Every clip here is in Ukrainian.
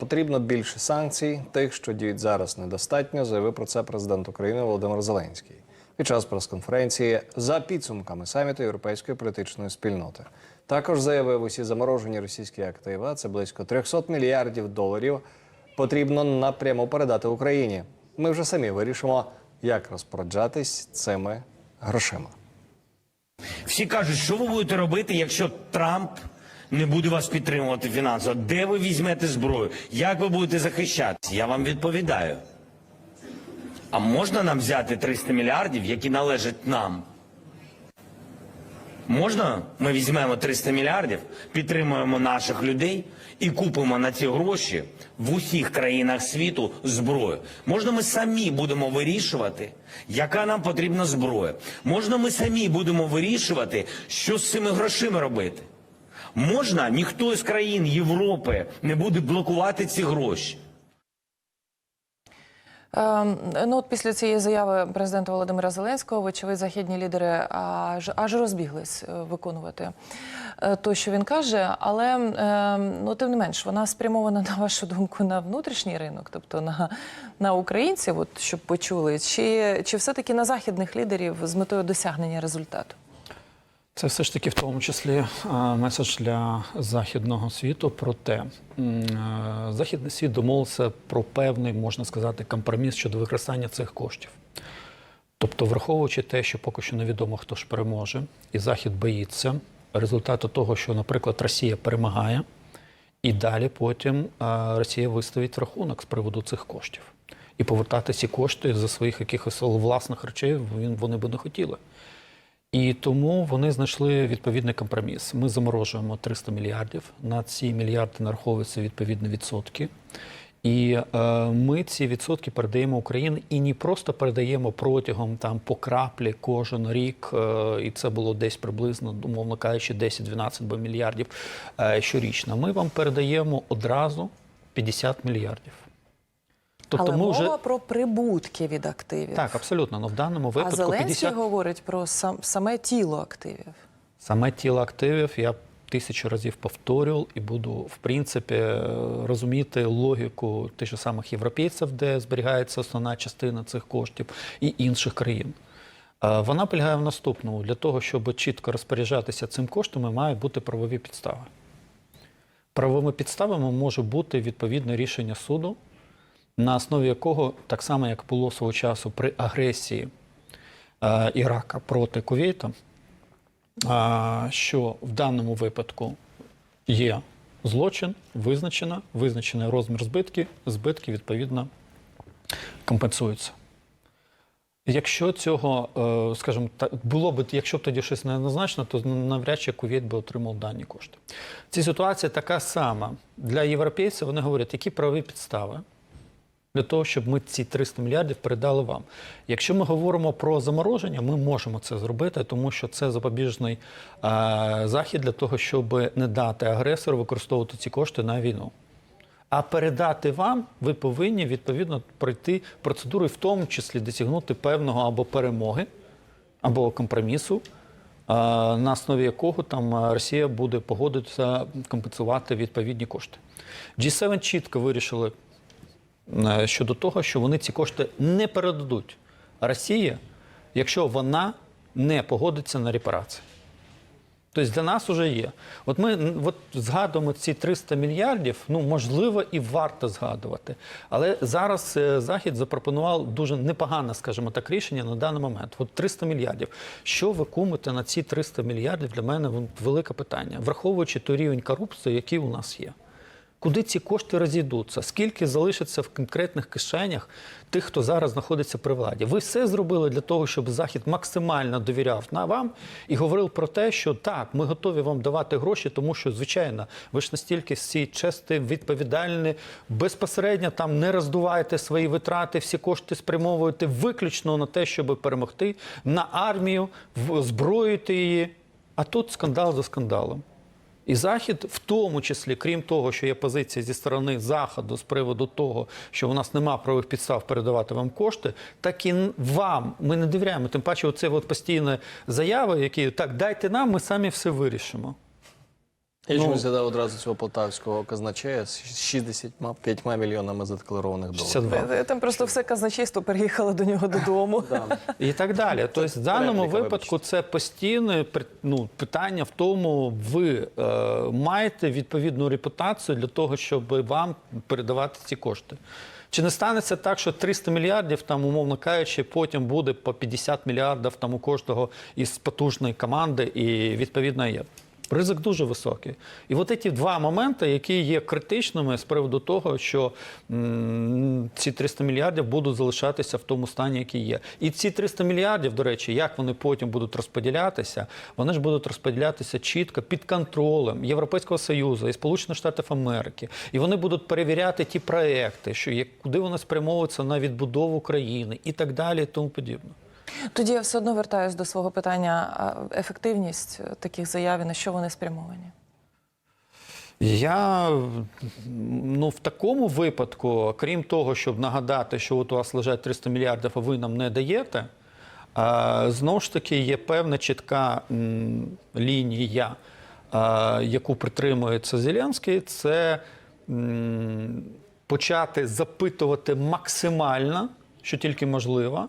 Потрібно більше санкцій. Тих, що діють зараз, недостатньо. Заявив про це президент України Володимир Зеленський під час прес-конференції за підсумками саміту європейської політичної спільноти. Також заявив, усі заморожені російські активи, це близько 300 мільярдів доларів, потрібно напряму передати Україні. Ми вже самі вирішимо, як розпоряджатись цими грошима. Всі кажуть, що ви будете робити, якщо Трамп не буде вас підтримувати фінансово? Де ви візьмете зброю? Як ви будете захищатися? Я вам відповідаю. А можна нам взяти 300 мільярдів, які належать нам? Можна ми візьмемо 300 мільярдів, підтримуємо наших людей і купимо на ці гроші в усіх країнах світу зброю. Можна ми самі будемо вирішувати, яка нам потрібна зброя. Можна ми самі будемо вирішувати, що з цими грошима робити. Можна, ніхто з країн Європи не буде блокувати ці гроші. Ем, Ну, от після цієї заяви президента Володимира Зеленського, вочевидь, західні лідери аж, аж розбіглись е, виконувати е, то, що він каже. Але ем, ну, тим не менш, вона спрямована на вашу думку на внутрішній ринок, тобто на, на українців, от, щоб почули, чи, чи все-таки на західних лідерів з метою досягнення результату? Це все ж таки в тому числі е, меседж для західного світу про те, е, західний світ домовився про певний, можна сказати, компроміс щодо використання цих коштів. Тобто, враховуючи те, що поки що невідомо, хто ж переможе, і Захід боїться результату того, що, наприклад, Росія перемагає, і далі потім е, Росія виставить рахунок з приводу цих коштів. І повертати ці кошти за своїх якихось власних речей вони би не хотіли. І тому вони знайшли відповідний компроміс. Ми заморожуємо 300 мільярдів. На ці мільярди нараховуються відповідні відсотки. І е, ми ці відсотки передаємо Україні і не просто передаємо протягом там по краплі кожен рік, е, і це було десь приблизно, умовно кажучи, 10-12 мільярдів е, щорічно. Ми вам передаємо одразу 50 мільярдів. Тобто Але ми мова вже про прибутки від активів. так, абсолютно. Ну в даному а випадку Зеленський 50... говорить про сам, саме тіло активів. Саме тіло активів я тисячу разів повторював і буду, в принципі, е, розуміти логіку тих же самих європейців, де зберігається основна частина цих коштів, і інших країн. Е, Вона полягає в наступному: для того, щоб чітко розпоряджатися цим коштами, мають бути правові підстави. Правовими підставами може бути відповідне рішення суду, на основі якого, так само як було свого часу при агресії е, Ірака проти Кувейта, а, що в даному випадку є злочин, визначено, визначений розмір збитків, збитки відповідно компенсуються. Якщо цього, е, скажімо, так, було б, якщо б тоді щось неоднозначно, то навряд чи Кувейт би отримав дані кошти. Ця ситуація така сама. Для європейців вони говорять, які правові підстави для того, щоб ми ці 300 мільярдів передали вам. Якщо ми говоримо про замороження, ми можемо це зробити, тому що це запобіжний е, захід для того, щоб не дати агресору використовувати ці кошти на війну. А передати вам ви повинні відповідно пройти процедуру, в тому числі досягнути певного або перемоги, або компромісу, е, на основі якого там Росія буде погодитися компенсувати відповідні кошти. G7 чітко вирішили щодо того, що вони ці кошти не передадуть Росії, якщо вона не погодиться на репарації. Тобто для нас вже є. От ми от згадуємо ці 300 мільярдів, ну можливо, і варто згадувати. Але зараз е, Захід запропонував дуже непогане, скажімо так, рішення на даний момент. От 300 мільярдів. Що ви кумите на ці 300 мільярдів? Для мене велике питання, враховуючи той рівень корупції, який у нас є. Куди ці кошти розійдуться? Скільки залишиться в конкретних кишенях тих, хто зараз знаходиться при владі? Ви все зробили для того, щоб Захід максимально довіряв вам і говорив про те, що так, ми готові вам давати гроші, тому що, звичайно, ви ж настільки всі честі, відповідальні, безпосередньо там не роздувайте свої витрати, всі кошти спрямовуєте виключно на те, щоб перемогти на армію, зброїти її. А тут скандал за скандалом. І Захід, в тому числі, крім того, що є позиція зі сторони Заходу з приводу того, що у нас нема правових підстав передавати вам кошти, так і вам ми не довіряємо. Тим паче, оце от постійні заяви, які так дайте нам, ми самі все вирішимо. Я Ну, чомусь згадав одразу цього полтавського казначея з 65 мільйонами задекларованих доларів. 62. Е, Там просто все казначейство переїхало до нього додому. І так далі. Тобто, в даному репліка, випадку це постійне при- ну, питання в тому, ви е, маєте відповідну репутацію для того, щоб вам передавати ці кошти. Чи не станеться так, що 300 мільярдів, там, умовно кажучи, потім буде по 50 мільярдів там у кожного із потужної команди, і відповідно є. Ризик дуже високий. І от ці два моменти, які є критичними з приводу того, що ці 300 мільярдів будуть залишатися в тому стані, який є. І ці 300 мільярдів, до речі, як вони потім будуть розподілятися, вони ж будуть розподілятися чітко під контролем Європейського Союзу і Сполучених Штатів Америки. І вони будуть перевіряти ті проекти, що куди вони спрямовуються на відбудову країни і так далі, і тому подібне. Тоді я все одно вертаюсь до свого питання: ефективність таких заяв на що вони спрямовані? Я ну в такому випадку, крім того, щоб нагадати, що от у вас лежать 300 мільярдів, а ви нам не даєте. Знову ж таки, є певна чітка лінія, яку притримується Зеленський, це почати запитувати максимально, що тільки можливо,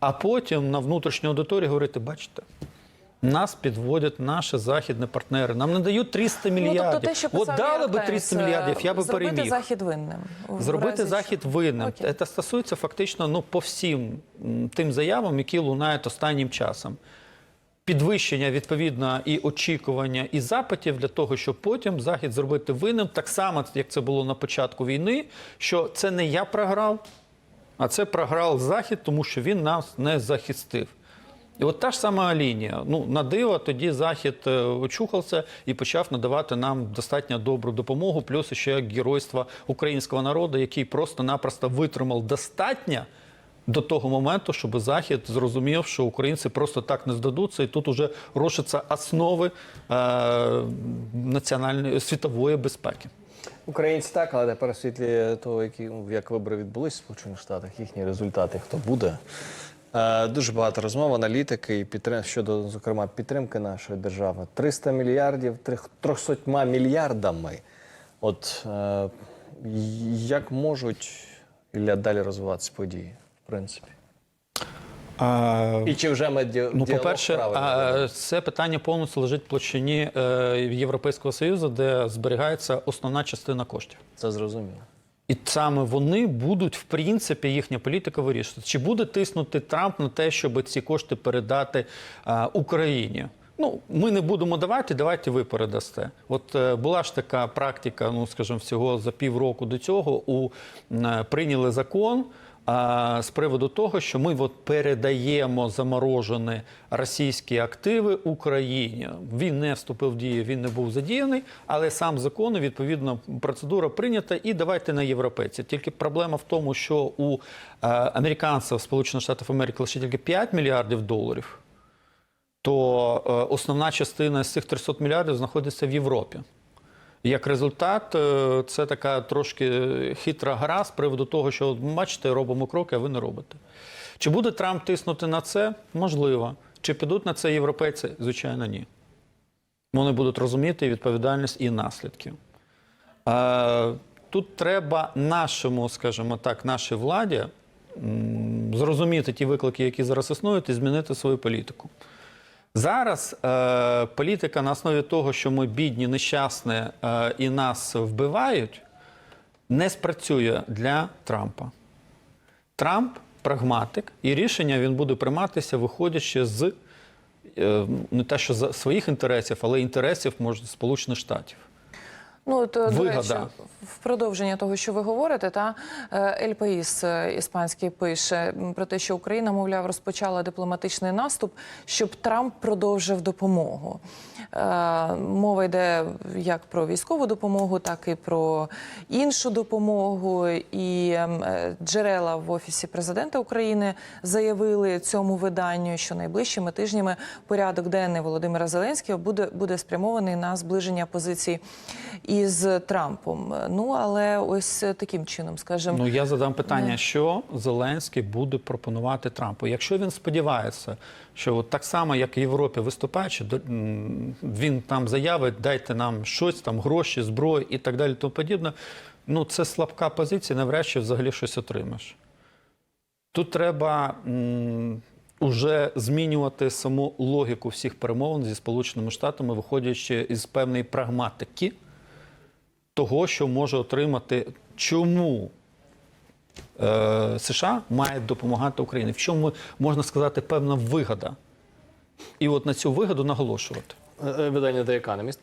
а потім на внутрішню аудиторію говорити: бачите. Нас підводять наші західні партнери. Нам не дають 300 мільярдів. Ну, тобто те, що От дали би 300 мільярдів, я би зробити переміг. захід винним. Зробити разі захід що. винним. Окей. Це стосується фактично ну, по всім тим заявам, які лунають останнім часом. Підвищення відповідно і очікування, і запитів для того, щоб потім захід зробити винним, так само, як це було на початку війни, що це не я програв, а це програв захід, тому що він нас не захистив. І от та ж сама лінія. Ну, на диво, тоді Захід е, очухався і почав надавати нам достатньо добру допомогу, плюс ще геройство українського народу, який просто-напросто витримав достатньо до того моменту, щоб Захід зрозумів, що українці просто так не здадуться, і тут уже рушаться основи е, національної світової безпеки. Українці так, але тепер світлі того, які, ну, як вибори відбулись в Сполучених Штатах, їхні результати, хто буде. Е, дуже багато розмов, аналітики і підтрим... щодо, зокрема, підтримки нашої держави. 300 мільярдів, трих- 300 мільярдами. От е, як можуть Ілля, далі розвиватися події, в принципі? А, І чи вже ми ді... Ну, діалог по-перше, правильно а, це питання повністю лежить в площині е, Європейського Союзу, де зберігається основна частина коштів. Це зрозуміло. І саме вони будуть, в принципі, їхня політика вирішувати. Чи буде тиснути Трамп на те, щоб ці кошти передати а, Україні? Ну, ми не будемо давати, давайте ви передасте. От е, була ж така практика, ну скажімо, всього за півроку до цього у е, прийняли закон. З приводу того, що ми от передаємо заморожені російські активи Україні. Він не вступив в дію, він не був задіяний, але сам закон, відповідно, процедура прийнята. І давайте на європейці. Тільки проблема в тому, що у е, американців Сполучених Штатів Америки лише тільки 5 мільярдів доларів то е, основна частина з цих 300 мільярдів знаходиться в Європі. Як результат, е, це така трошки хитра гра з приводу того, що бачите, робимо кроки, а ви не робите. Чи буде Трамп тиснути на це? Можливо. Чи підуть на це європейці? Звичайно, ні. Вони будуть розуміти відповідальність і наслідки. Е, Тут треба нашому, скажімо так, нашій владі зрозуміти ті виклики, які зараз існують, і змінити свою політику. Зараз е, політика на основі того, що ми бідні, нещасні е, і нас вбивають, не спрацює для Трампа. Трамп прагматик, і рішення він буде прийматися, виходячи з е, не те, що своїх інтересів, але інтересів може, Сполучених Штатів. Ну, от, до речі, в продовження того, що ви говорите, та е, Ель Паїс е, іспанський пише про те, що Україна, мовляв, розпочала дипломатичний наступ, щоб Трамп продовжив допомогу. Е, Мова йде як про військову допомогу, так і про іншу допомогу. І ем, джерела в офісі президента України заявили цьому виданню, що найближчими тижнями порядок денний Володимира Зеленського буде, буде спрямований на зближення позицій із Трампом. Ну але ось таким чином, скажімо, Ну я задам питання, Не. що Зеленський буде пропонувати Трампу. Якщо він сподівається, що от так само, як і в Європі, виступаючи, він там заявить, дайте нам щось, там гроші, зброю і так далі, тому подібне. Ну, це слабка позиція, навряд чи взагалі щось отримаєш. Тут треба м, уже змінювати саму логіку всіх перемовин зі Сполученими Штатами, виходячи із певної прагматики того, що може отримати, чому е, США має допомагати Україні. В чому можна сказати певна вигода? І от на цю вигоду наголошувати. Е, Видання The Economist